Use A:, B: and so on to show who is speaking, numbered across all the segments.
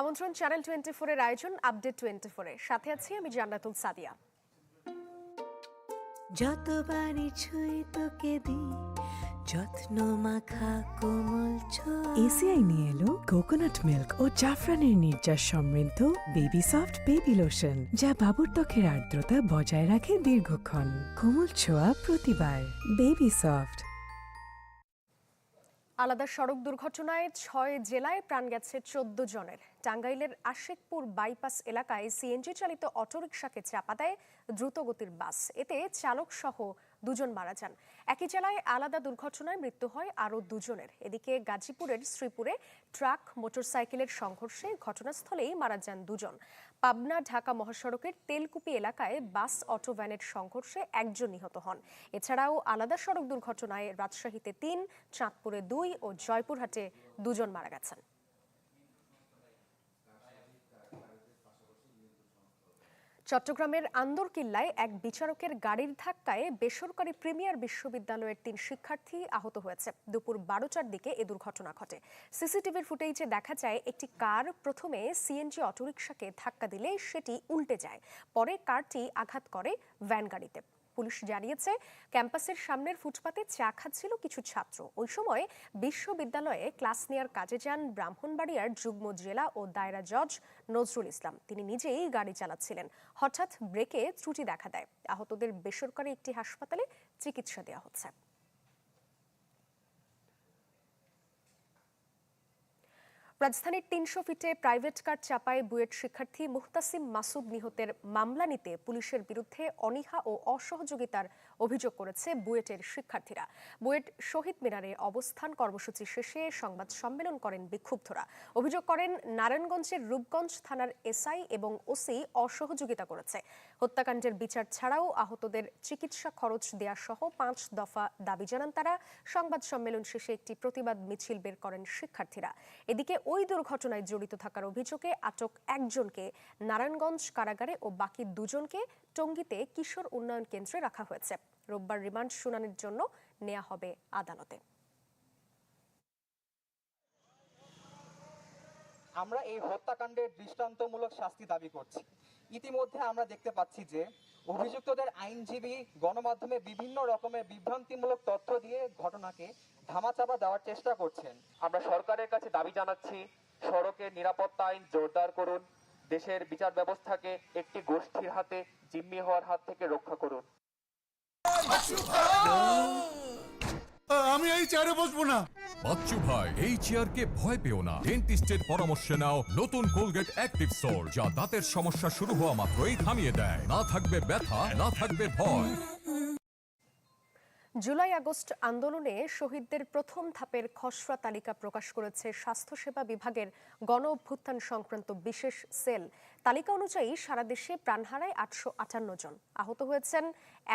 A: আমন্ত্রণ channel twenty ফোরের আয়োজন আপডেট টোয়েন্টি ফোরে সাথে আছি আমি জান্নাতুল সাদিয়া।
B: যতবারই ছুঁই তোকে দিই যত্ন মাখা কোমল
C: এসিআই নিয়ে এলো কোকোনাট মিল্ক ও জাফরানের নির্যাস সমৃদ্ধ বেবি সফট বেবি লোশন যা বাবুর ত্বকের আর্দ্রতা বজায় রাখে দীর্ঘক্ষণ। কোমল ছোঁয়া প্রতিবার বেবি সফট
A: আলাদা সড়ক দুর্ঘটনায় ছয় জেলায় প্রাণ গেছে চোদ্দ জনের। টাঙ্গাইলের আশেকপুর বাইপাস এলাকায় সিএনজি চালিত অটোরিকশাকে চাপা দেয় দ্রুতগতির বাস। এতে চালক সহ দুজন মারা যান। একই জেলায় আলাদা দুর্ঘটনায় মৃত্যু হয় আরও দুজনের। এদিকে গাজীপুরের শ্রীপুরে ট্রাক, মোটরসাইকেলের সংঘর্ষে ঘটনাস্থলেই মারা যান দুজন। পাবনা, ঢাকা মহাসড়কের তেলকুপি এলাকায় বাস অটো ভ্যানের সংঘর্ষে একজন নিহত হন। এছাড়াও আলাদা সড়ক দুর্ঘটনায় রাজশাহীতে তিন, চাঁদপুরে দুই ও জয়পুরহাটে দুজন মারা গেছেন। চট্টগ্রামের আন্দরকিল্লায় এক বিচারকের গাড়ির ধাক্কায় বেসরকারি প্রিমিয়ার বিশ্ববিদ্যালয়ের তিন শিক্ষার্থী আহত হয়েছে। দুপুর বারোটার দিকে এ দুর্ঘটনা ঘটে। সিসিটিভির ফুটেজে দেখা যায়, একটি কার প্রথমে সিএনজি অটোরিকশাকে ধাক্কা দিলে সেটি উল্টে যায়। পরে কারটি আঘাত করে ভ্যান গাড়িতে। পুলিশ জানিয়েছে, ক্যাম্পাসের সামনের ফুটপাতে চা খাচ্ছিল কিছু ছাত্র। ওই সময় বিশ্ববিদ্যালয়ে ক্লাস নেয়ার কাজে যান ব্রাহ্মণবাড়িয়ার যুগ্ম জেলা ও দায়রা জজ নজরুল ইসলাম। তিনি নিজেই গাড়ি চালাচ্ছিলেন। হঠাৎ ব্রেকে ত্রুটি দেখা দেয়। আহতদের বেসরকারি একটি হাসপাতালে চিকিৎসা দেওয়া হচ্ছে। রাজধানীর তিনশো ফিটে প্রাইভেট কার চাপায় বুয়েট শিক্ষার্থী মুহতাসিম মাসুদ নিহতের মামলা নিতে পুলিশের বিরুদ্ধে অনীহা ও অসহযোগিতার অভিযোগ করেছে বুয়েটের শিক্ষার্থীরা। বুয়েট শহীদ মিনারে অবস্থান কর্মসূচি শেষে সংবাদ সম্মেলন করেন বিক্ষুব্ধরা। অভিযোগ করেন, নারায়ণগঞ্জের রূপগঞ্জ থানার এসআই এবং ওসি অসহযোগিতা করেছে। হত্যাকাণ্ডের বিচার ছাড়াও আহতদের চিকিৎসা খরচ দেয়া সহ পাঁচ দফা দাবি জানান তারা। সংবাদ সম্মেলন শেষে একটি প্রতিবাদ মিছিল বের করেন শিক্ষার্থীরা। এদিকে ওই দুর্ঘটনায় জড়িত থাকার অভিযোগে আটক একজনকে নারায়ণগঞ্জ কারাগারে ও বাকি দুজনকে টঙ্গীতে কিশোর উন্নয়ন কেন্দ্রে রাখা হয়েছে। রোববার রিমান্ড শুনানির জন্য নেওয়া হবে আদালতে।
D: আমরা এই হত্যাকাণ্ডের দৃষ্টান্তমূলক শাস্তি দাবি করছি। ইতিমধ্যে আমরা দেখতে পাচ্ছি যে অভিযুক্তদের আইনজীবী গণমাধ্যমে বিভিন্ন রকমের বিভ্রান্তিমূলক তথ্য দিয়ে ঘটনাকে ধামাচাপা দেওয়ার চেষ্টা করছেন।
E: আমরা সরকারের কাছে দাবি জানাচ্ছি সড়কের নিরাপত্তা আইন জোরদার করুন দেশের বিচার ব্যবস্থাকে একটি গোষ্ঠীর হাতে জিম্মি হওয়ার হাত থেকে রক্ষা করুন।
F: আমি এই চেয়ারে বসবো না।
G: বাচ্চু এই চেয়ারকে ভয় না। নাও নতুন কোলগেট অ্যাক্টিভ যা দাঁতের সমস্যা শুরু হওয়া থামিয়ে দেয়। না থাকবে না থাকবে ভয়।
A: জুলাই আগস্ট আন্দোলনে শহীদদের প্রথম ধাপের খসড়া তালিকা প্রকাশ করেছে স্বাস্থ্যসেবা বিভাগের গণ অভ্যুত্থান সংক্রান্ত বিশেষ সেল। তালিকা অনুযায়ী সারা দেশে প্রাণ হারায় আটশো আটান্ন জন। আহত হয়েছেন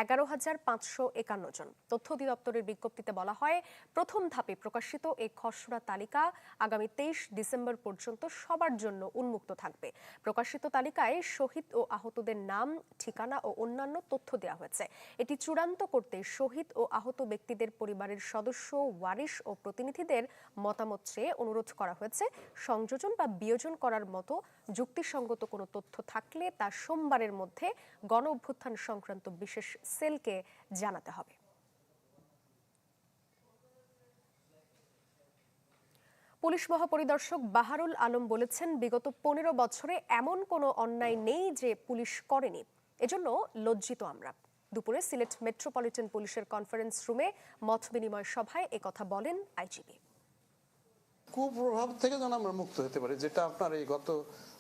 A: এগারো হাজার পাঁচশো একান্ন জন। তথ্য অধিদপ্তরের বিজ্ঞপ্তিতে বলা হয়, প্রথম ধাপে প্রকাশিত এই খসড়া তালিকা আগামী তেইশ ডিসেম্বর পর্যন্ত সবার জন্য উন্মুক্ত থাকবে। প্রকাশিত তালিকায় শহীদ ও আহতদের নাম, ঠিকানা ও অন্যান্য তথ্য দেওয়া হয়েছে। এটি চূড়ান্ত করতে শহীদ ও আহত ব্যক্তিদের পরিবারের সদস্য, ওয়ারিশ ও প্রতিনিধিদের মতামত চেয়ে অনুরোধ করা হয়েছে। সংযোজন বা বিয়োজন করার মতো যুক্তিসঙ্গত কোনো তথ্য থাকলে তা সোমবারের মধ্যে গণ অভ্যুত্থান সংক্রান্ত বিশেষ সেলকে জানাতে হবে। পুলিশ মহাপরিদর্শক বাহারুল আলম বলেছেন, বিগত পনেরো বছরে এমন কোনো অন্যায় নেই যে পুলিশ করেনি। এজন্য লজ্জিত আমরা। দুপুরে সিলেট মেট্রোপলিটন পুলিশের কনফারেন্স রুমে মত বিনিময় সভায় একথা বলেন আইজিপি।
H: কুপ্রভাব থেকে যেন আমরা মুক্ত হতে পারি, যেটা আপনার এই গত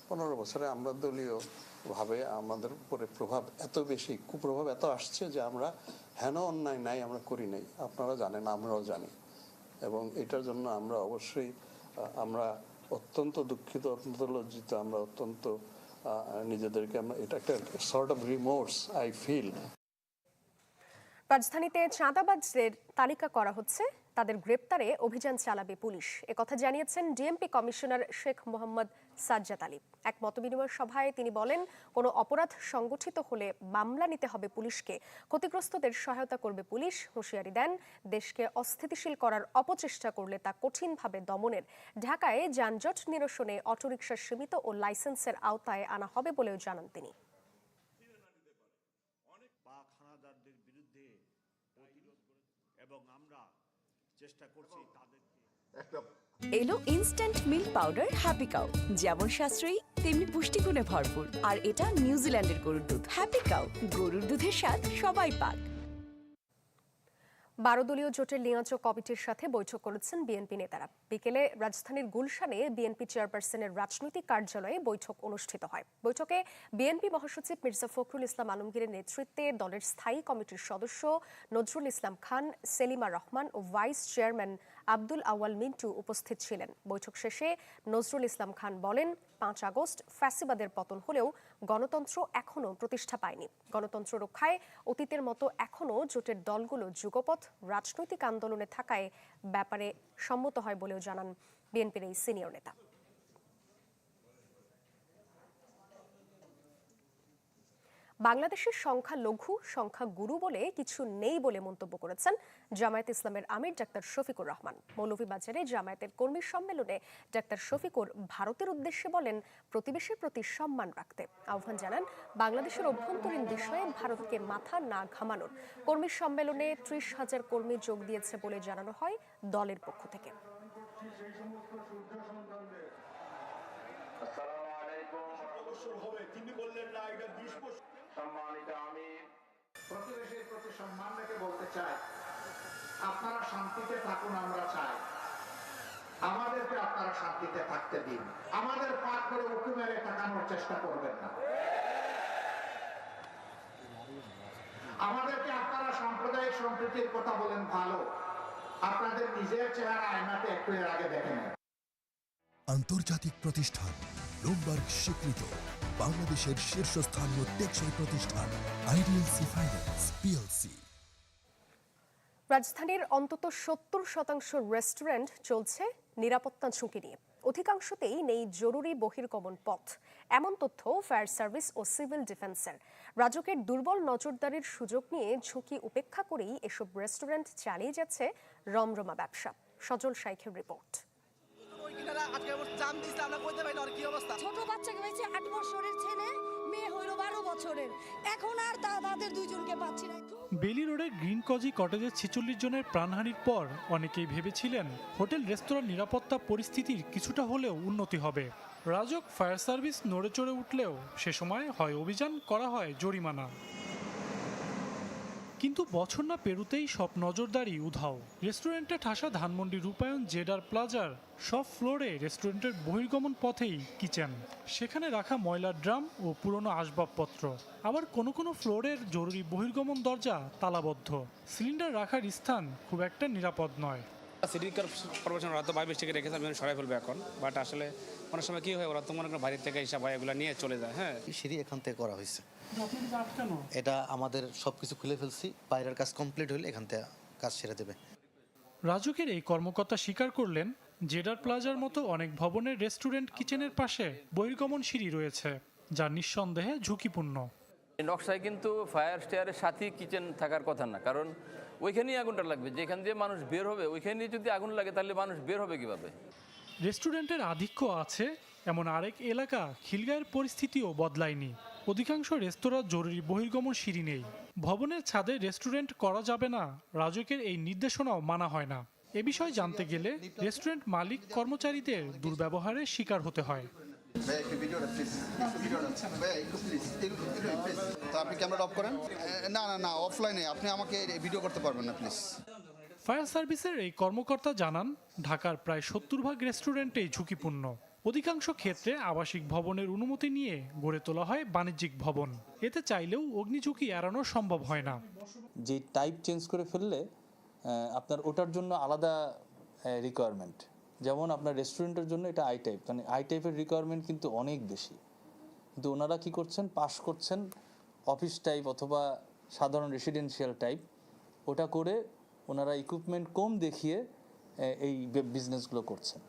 H: পনেরো বছরে আমরা দলীয় ভাবে আমাদের উপরে প্রভাব এত বেশি, কুপ্রভাব এত আসছে যে আমরা হেন অন্যায় নাই, আমরা করি নাই। আপনারা জানেন, আমরাও জানি। এবং এটার জন্য আমরা অবশ্যই আমরা অত্যন্ত দুঃখিত, অত্যন্ত লজ্জিত, আমরা অত্যন্ত নিজেদেরকে আমরা এটা একটা sort of remorse I feel
A: রাজধানীতে চাঁদাবাজদের তালিকা করা হচ্ছে। তাদের গ্রেপ্তারে অভিযান চালাবে পুলিশ। একথা জানিয়েছেন ডিএমপি কমিশনার শেখ মোহাম্মদ সাজ্জাদ আলী। এক মতবিনিময় সভায় তিনি বলেন, কোনো অপরাধ সংগঠিত হলে মামলা নিতে হবে পুলিশকে। ক্ষতিগ্রস্তদের সহায়তা করবে পুলিশ, হুঁশিয়ারি দেন। দেশকে অস্থিতিশীল করার অপচেষ্টা করলে তা কঠিনভাবে দমনের। ঢাকায় যানজট নিরসনে অটোরিকশা সীমিত ও লাইসেন্সের আওতায় আনা হবে বলেও জানান তিনি
F: বা খানাদারদের বিরুদ্ধে প্রতিরোধ করে এবং আমরা চেষ্টা করছি তাদেরকে
B: এলো instant milk powder Happy Cow যেমন সাশ্রয়ী তেমনি পুষ্টিগুণে ভরপুর। আর এটা নিউজিল্যান্ডের গরুর দুধ। হ্যাপি কাউ গরুর দুধের স্বাদ সবাই পাক।
A: বারো দলীয় জোটের নিয়ন্ত্রক কমিটির সাথে বৈঠক করেছেন বিএনপি নেতারা। বিকেলে রাজধানীর গুলশানে বিএনপি চেয়ারপারসনের রাজনৈতিক কার্যালয়ে বৈঠক অনুষ্ঠিত হয়। বৈঠকে বিএনপি মহাসচিব মির্জা ফখরুল ইসলাম আলমগীরের নেতৃত্বে দলের স্থায়ী কমিটির সদস্য নজরুল ইসলাম খান, সেলিমা রহমান ও ভাইস চেয়ারম্যান আব্দুল আওয়াল মিন্টু উপস্থিত ছিলেন। বৈঠক শেষে নজরুল ইসলাম খান বলেন, পাঁচ আগস্ট ফ্যাসিবাদের পতন হলেও গণতন্ত্র এখনও প্রতিষ্ঠা পায়নি। গণতন্ত্র রক্ষায় অতীতের মতো এখনও জোটের দলগুলো যুগপথ, রাজনৈতিক আন্দোলনে থাকায় ব্যাপারে সম্মত হয় বলেও জানান বিএনপির এই সিনিয়র নেতা। বাংলাদেশের সংখ্যা লঘু সংখ্যা গুরু বলে কিছু নেই বলে মন্তব্য করেছেন জামায়াত ইসলামের আমির ডাক্তার শফিকুর রহমান। মৌলভীবাজারে জামায়াতের কর্মী সম্মেলনে ডাক্তার শফিকুর ভারতের উদ্দেশ্যে বলেন প্রতিবেশীর প্রতি সম্মান রাখতে। আহ্বান জানান বাংলাদেশের অভ্যন্তরীণ বিষয়ে ভারতকে মাথা না ঘামানোর। কর্মী সম্মেলনে ত্রিশ হাজার কর্মী যোগ দিয়েছে বলে জানানো হয় দলের পক্ষ থেকে।
I: প্রতিবেশীর প্রতি সম্মান রেখে বলতে চাই আপনারা শান্তিতে থাকুন আমরা চাই। আমাদেরকে আপনারা শান্তিতে থাকতে দিন। আমাদের পাক করে উঁকি মেরে তাকানোর চেষ্টা করবেন না। আমাদেরকে আপনারা সাম্প্রদায়িক সম্প্রীতির কথা বলেন ভালো। আপনাদের নিজের চেহারা আয়নাতে একটু এর আগে দেখে নেন।
J: আন্তর্জাতিক প্রতিষ্ঠান ব্লুমবার্গ স্বীকৃত বাংলাদেশের শীর্ষস্থানীয় টেকসই প্রতিষ্ঠান আইডিএলসি ফাইন্যান্স, পিএলসি।
A: রাজধানীর অন্তত সত্তর শতাংশ রেস্টুরেন্ট চলছে নিরাপত্তা ঝুঁকি নিয়ে। অধিকাংশতেই নেই জরুরি বহির্গমন পথ। এমন তথ্য ফায়ার সার্ভিস ও সিভিল ডিফেন্সের। রাজকের দুর্বল নজরদারির সুযোগ নিয়ে ঝুঁকি উপেক্ষা করেই এসব রেস্টুরেন্ট চালিয়ে যাচ্ছে রমরমা ব্যবসা। সজল শাইখের রিপোর্ট।
K: ছোট বাচ্চাকে হয়েছে আট বছরের ছেলে মেয়ে হইল বারো বছরের। এখন আর তা- তাদের দুইজনকে পাচ্ছি না।
L: বেলি রোডের গ্রিন কজি কটেজের ছেচল্লিশ জনের প্রাণহানির পর অনেকেই ভেবেছিলেন হোটেল রেস্তোরাঁ নিরাপত্তা পরিস্থিতির কিছুটা হলেও উন্নতি হবে। রাজক ফায়ার সার্ভিস নড়ে চড়ে উঠলেও সে সময় হয় অভিযান করা হয় জরিমানা। কিন্তু বছর না পেরুতেই সব নজরদারি উধাও। রেস্টুরেন্টে ঠাসা ধানমন্ডি রূপায়ণ, জেডার প্লাজার সব ফ্লোরে রেস্টুরেন্টের বহির্গমন পথেই কিচেন। সেখানে রাখা ময়লার ড্রাম ও পুরনো আসবাবপত্র। আবার কোনো কোনো ফ্লোরের জরুরি বহির্গমন দরজা তালাবদ্ধ। সিলিন্ডার রাখার স্থান খুব একটা নিরাপদ নয়।
M: সিটি কর্পোরেশন ওরা তো বাইরে থেকে রেখেছে আমি সরাই ফেলবে এখন। বাট আসলে অনেক সময় কি হয় ওরা তো মনে করেন বাইরে থেকে হিসাব হয় এগুলো নিয়ে চলে যায় হ্যাঁ।
N: সিঁড়ি এখান থেকে করা হয়েছে। এটা আমাদের সব কিছু খুলে ফেলছি বাইরের কাজ কমপ্লিট হলে এখান থেকে কাজ সেরে দেবে।
L: রাজুকের এই কর্মকর্তা স্বীকার করলেন জেডার প্লাজার মতো অনেক ভবনের রেস্টুরেন্ট কিচেনের পাশে বহির্গমন সিঁড়ি রয়েছে যা নিঃসন্দেহে ঝুঁকিপূর্ণ।
O: নকশায় কিন্তু ফায়ার স্টেয়ারের সাথেই কিচেন থাকার কথা না কারণ ওইখানেই আগুনটা লাগবে, যেখান দিয়ে মানুষ বের হবে, ওইখানেই যদি আগুন লাগে, তাহলে মানুষ বের হবে কীভাবে?
L: রেস্টুরেন্টের আধিক্য আছে, এমন আরেক এলাকা, খিলগাঁয়ের পরিস্থিতিও বদলায়নি। অধিকাংশ রেস্তোরাঁ জরুরি বহির্গমন সিঁড়ি নেই। ভবনের ছাদে রেস্টুরেন্ট করা যাবে না রাজকের এই নির্দেশনাও মানা হয় না। এ বিষয়ে জানতে গেলে রেস্টুরেন্ট মালিক কর্মচারীদের দুর্ব্যবহারের শিকার হতে হয়।
N: তো আপনি ক্যামেরা অফ করেন? না না না অফলাইনে আপনি আমাকে ভিডিও করতে পারবেন না প্লিজ
L: ফায়ার সার্ভিসের এই কর্মকর্তা জানান ঢাকার প্রায় সত্তর ভাগ রেস্টুরেন্টেই ঝুঁকিপূর্ণ। অধিকাংশ ক্ষেত্রে আবাসিক ভবনের অনুমতি নিয়ে গড়ে তোলা হয় বাণিজ্যিক ভবন। এতে চাইলেও অগ্নিঝুঁকি এড়ানো সম্ভব হয় না।
O: যে টাইপ চেঞ্জ করে ফেললে আপনার ওটার জন্য আলাদা রিকোয়ারমেন্ট যেমন আপনার রেস্টুরেন্টের জন্য এটা আই টাইপ মানে আই টাইপের রিকোয়ারমেন্ট কিন্তু অনেক বেশি। কিন্তু ওনারা কি করছেন? পাস করছেন অফিস টাইপ অথবা সাধারণ রেসিডেন্সিয়াল টাইপ ওটা করে ওনারা ইকুইপমেন্ট কম দেখিয়ে এই বিজনেসগুলো করছেন।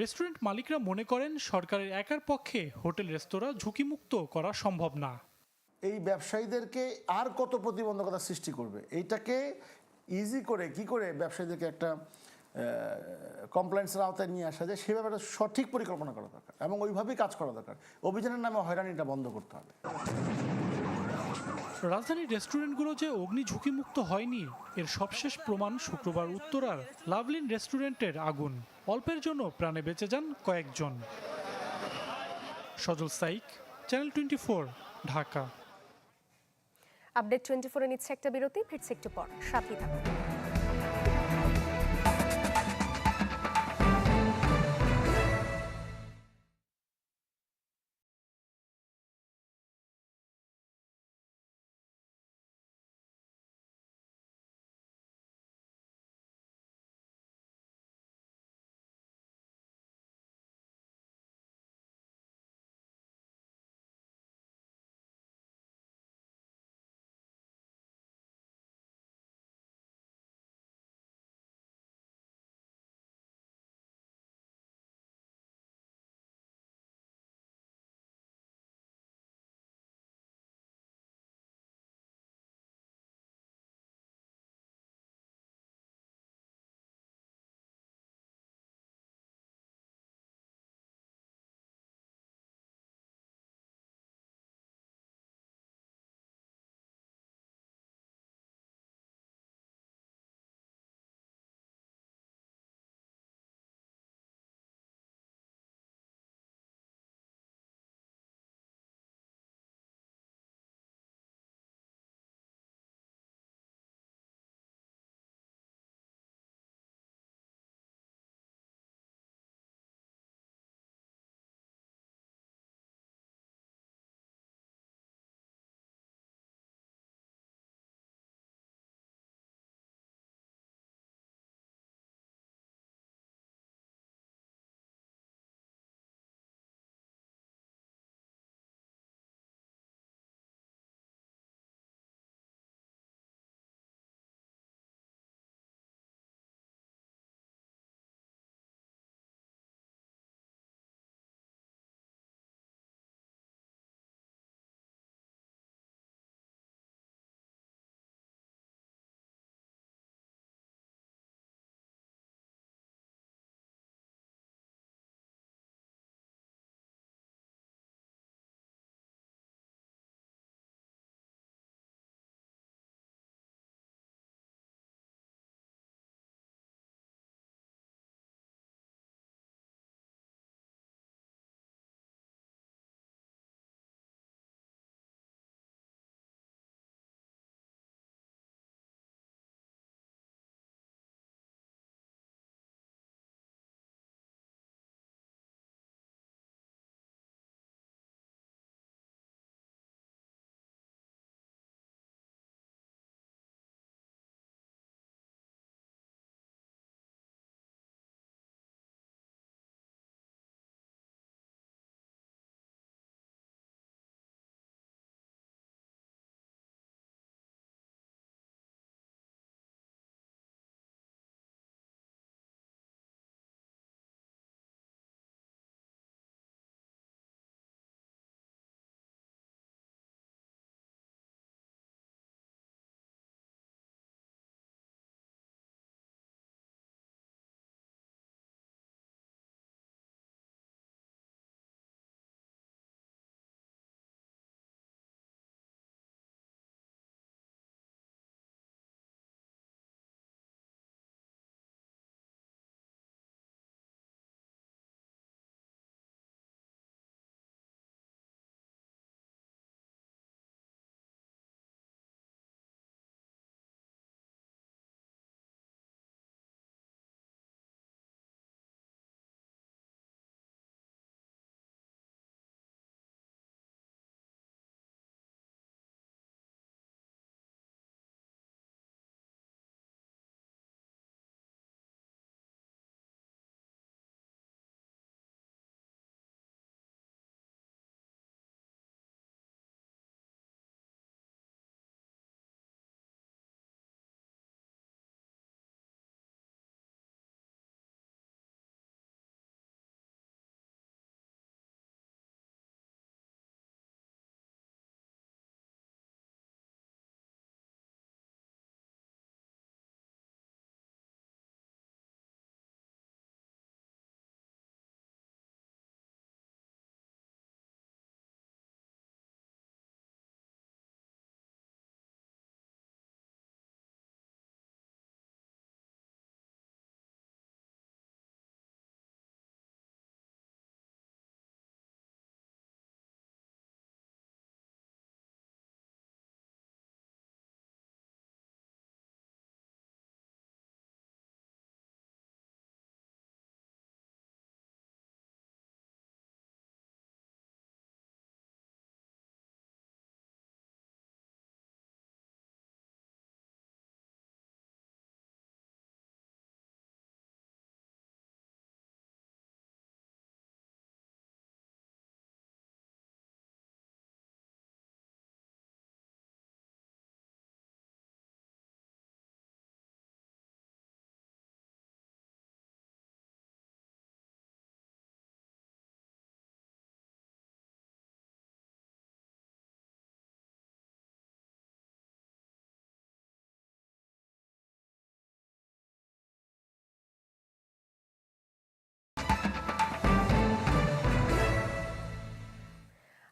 L: রেস্টুরেন্ট মালিকরা মনে করেন সরকারের একার পক্ষে হোটেল রেস্তোরাঁ ঝুঁকিমুক্ত করা সম্ভব না।
P: এই ব্যবসায়ীদেরকে আর কত প্রতিবন্ধকতা সৃষ্টি করবে? এইটাকে ইজি করে কি করে ব্যবসায়ীদেরকে একটা কমপ্লেন্সের আওতায় নিয়ে আসা যায় সে ব্যাপারে সঠিক পরিকল্পনা করা দরকার এবং ওইভাবেই কাজ করা দরকার। অভিযানের নামে হয়রানিটা বন্ধ করতে হবে।
L: রাজধানীর রেস্টুরেন্টগুলো যে অগ্নি ঝুঁকিমুক্ত হয়নি এর সবশেষ প্রমাণ শুক্রবার উত্তরার লাভলিন রেস্টুরেন্টের আগুন। অল্পের জন্য প্রাণে বেঁচে যান কয়েকজন। Sajal Shaikh channel twenty Dhaka.
A: Update twenty ফোরে নিচ্ছে একটা বিরতি ফিরছে একটু পর। সাথেই থাকুন।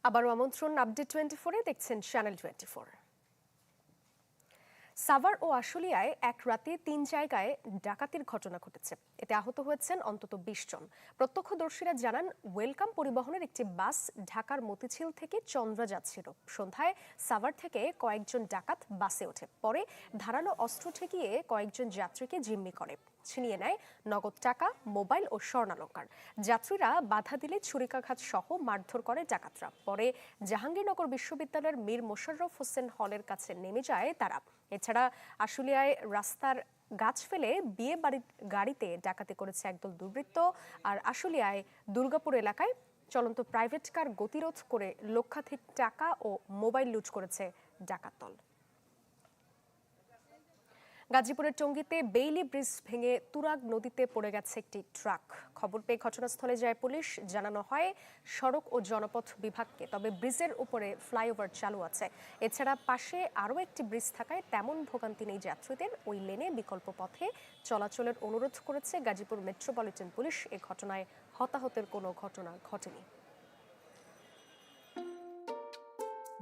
A: আবারও আমন্ত্রণ আপডেট টোয়েন্টি ফোরে, দেখছেন চ্যানেল টোয়েন্টি ফোর। সাভার ও আশুলিয়ায় এক রাতে তিন জায়গায় ডাকাতির ঘটনা ঘটেছে। এতে আহত হয়েছেন অন্তত বিশ জন। প্রত্যক্ষদর্শীরা জানান, ওয়েলকাম পরিবহনের একটি বাস ঢাকার মতিঝিল থেকে চন্দ্রা যাচ্ছিল। সন্ধ্যায় সাভার থেকে কয়েকজন ডাকাত বাসে ওঠে। পরে ধারালো অস্ত্র ঠেকিয়ে কয়েকজন যাত্রীকে জিম্মি করে। ছিনিয়ে নেয় নগদ টাকা, মোবাইল ও স্বর্ণালঙ্কার। যাত্রীরা বাধা দিলে ছুরিকাঘাত সহ মারধর করে ডাকাতরা পরে জাহাঙ্গীরনগর বিশ্ববিদ্যালয়ের মীর মোশাররফ হোসেন হলের কাছে নেমে যায় তারা। এছাড়া আশুলিয়ায় রাস্তার গাছ ফেলে বিয়ে বাড়ির গাড়িতে ডাকাতি করেছে একদল দুর্বৃত্ত আর আশুলিয়ায় দুর্গাপুর এলাকায় চলন্ত প্রাইভেট কার গতিরোধ করে লক্ষাধিক টাকা ও মোবাইল লুট করেছে ডাকাত দল। গাজীপুরের টঙ্গীতে বেইলি ব্রিজ ভেঙে তুরাগ নদীতে পড়ে গেছে একটি ট্রাক। খবর পেয়ে ঘটনাস্থলে যায় পুলিশ। জানানো হয়, সড়ক ও জনপথ বিভাগকে, তবে ব্রিজের উপরে ফ্লাইওভার চালু আছে। এছাড়া পাশে আরও একটি ব্রিজ থাকায় তেমন ভোগান্তি নেই যাত্রীদের। ওই লেনে বিকল্প পথে চলাচলের অনুরোধ করেছে গাজীপুর মেট্রোপলিটন পুলিশ। এ ঘটনায় হতাহতের কোনো ঘটনা ঘটেনি।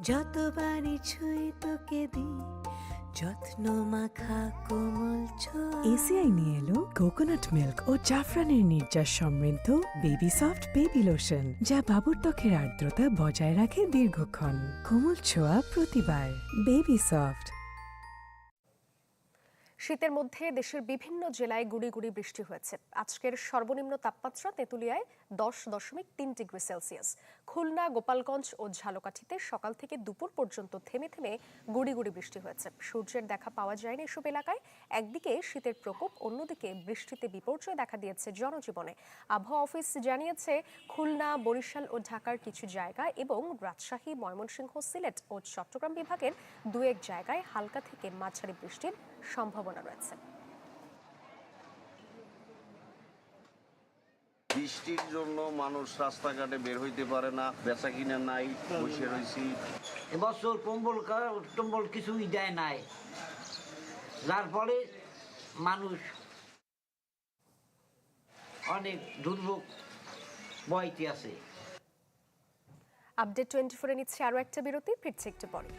C: যতবারই ছুঁই তোকে দি যত্ন মাখা কোমল এসিআই নিয়ে এলো কোকোনাট মিল্ক ও জাফরানের নির্যাস সমৃদ্ধ বেবি সফট বেবি লোশন যা বাবুর ত্বকের আর্দ্রতা বজায় রাখে দীর্ঘক্ষণ। কোমল ছোঁয়া প্রতিবার। বেবি সফট
A: শীতের মধ্যে দেশের বিভিন্ন জেলায় গুড়ি গুড়ি বৃষ্টি হয়েছে। আজকের সর্বনিম্ন তাপমাত্রা তেঁতুলিয়ায় দশ দশমিক তিন ডিগ্রি সেলসিয়াস। খুলনা, গোপালগঞ্জ ও ঝালকাঠিতে সকাল থেকে দুপুর পর্যন্ত থেমে থেমে গুড়ি গুড়ি বৃষ্টি হয়েছে। সূর্যের দেখা পাওয়া যায়নি এসব এলাকায়। একদিকে শীতের প্রকোপ, অন্যদিকে বৃষ্টিতে বিপর্যয় দেখা দিয়েছে জনজীবনে। আবহাওয়া অফিস জানিয়েছে, খুলনা, বরিশাল ও ঢাকার কিছু জায়গা এবং রাজশাহী, ময়মনসিংহ, সিলেট ও চট্টগ্রাম বিভাগের দু এক জায়গায় হালকা থেকে মাঝারি বৃষ্টির সম্ভাবনা রয়েছে।
Q: বৃষ্টির জন্য মানুষ রাস্তাঘাটে বের হইতে পারে না বেচা কিনা নাই বসে রয়েছি
R: এবছর কম্বল টম্বল কিছুই দেয় নাই। যার ফলে মানুষ অনেক দুর্ভোগ বইতে আছে।
A: আপডেট টোয়েন্টি ফোরে নিচ্ছে আরও একটা বিরতি ফিরছে একটু পরে